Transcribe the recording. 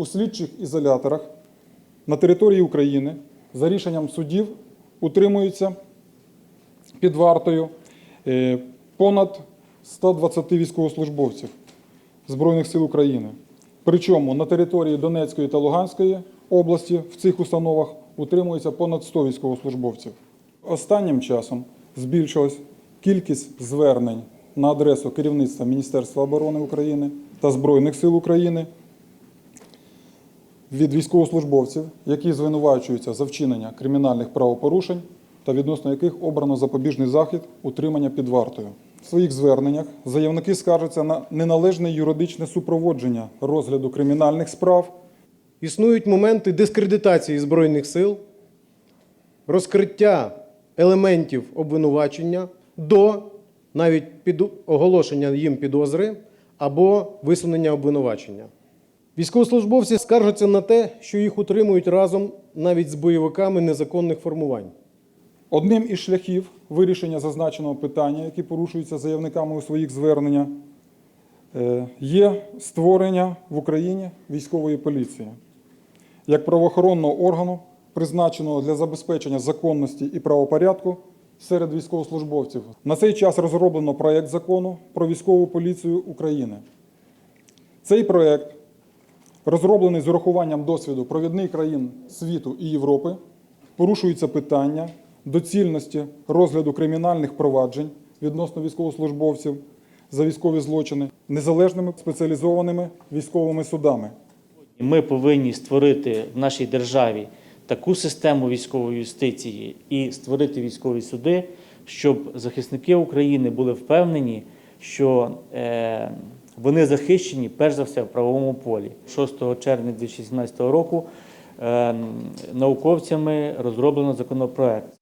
у слідчих ізоляторах на території України за рішенням судів утримуються під вартою е, понад 120 військовослужбовців Збройних сил України. Причому на території Донецької та Луганської області в цих установах утримується понад 100 військовослужбовців. Останнім часом збільшилась кількість звернень на адресу керівництва Міністерства оборони України та Збройних сил України від військовослужбовців, які звинувачуються за вчинення кримінальних правопорушень та відносно яких обрано запобіжний захід утримання під вартою. В своїх зверненнях заявники скаржаться на неналежне юридичне супроводження розгляду кримінальних справ Існують моменти дискредитації Збройних сил, розкриття елементів обвинувачення до навіть під оголошення їм підозри або висунення обвинувачення. Військовослужбовці скаржаться на те, що їх утримують разом навіть з бойовиками незаконних формувань. Одним із шляхів вирішення зазначеного питання, які порушуються заявниками у своїх зверненнях, е, є створення в Україні військової поліції як правоохоронного органу, призначеного для забезпечення законності і правопорядку серед військовослужбовців. На цей час розроблено проєкт закону про військову поліцію України. Цей проєкт розроблений з урахуванням досвіду провідних країн світу і Європи, порушуються питання доцільності розгляду кримінальних проваджень відносно військовослужбовців за військові злочини незалежними спеціалізованими військовими судами. Ми повинні створити в нашій державі таку систему військової юстиції і створити військові суди, щоб захисники України були впевнені, що е, вони захищені перш за все в правовому полі. 6 червня 2017 року е, науковцями розроблено законопроект.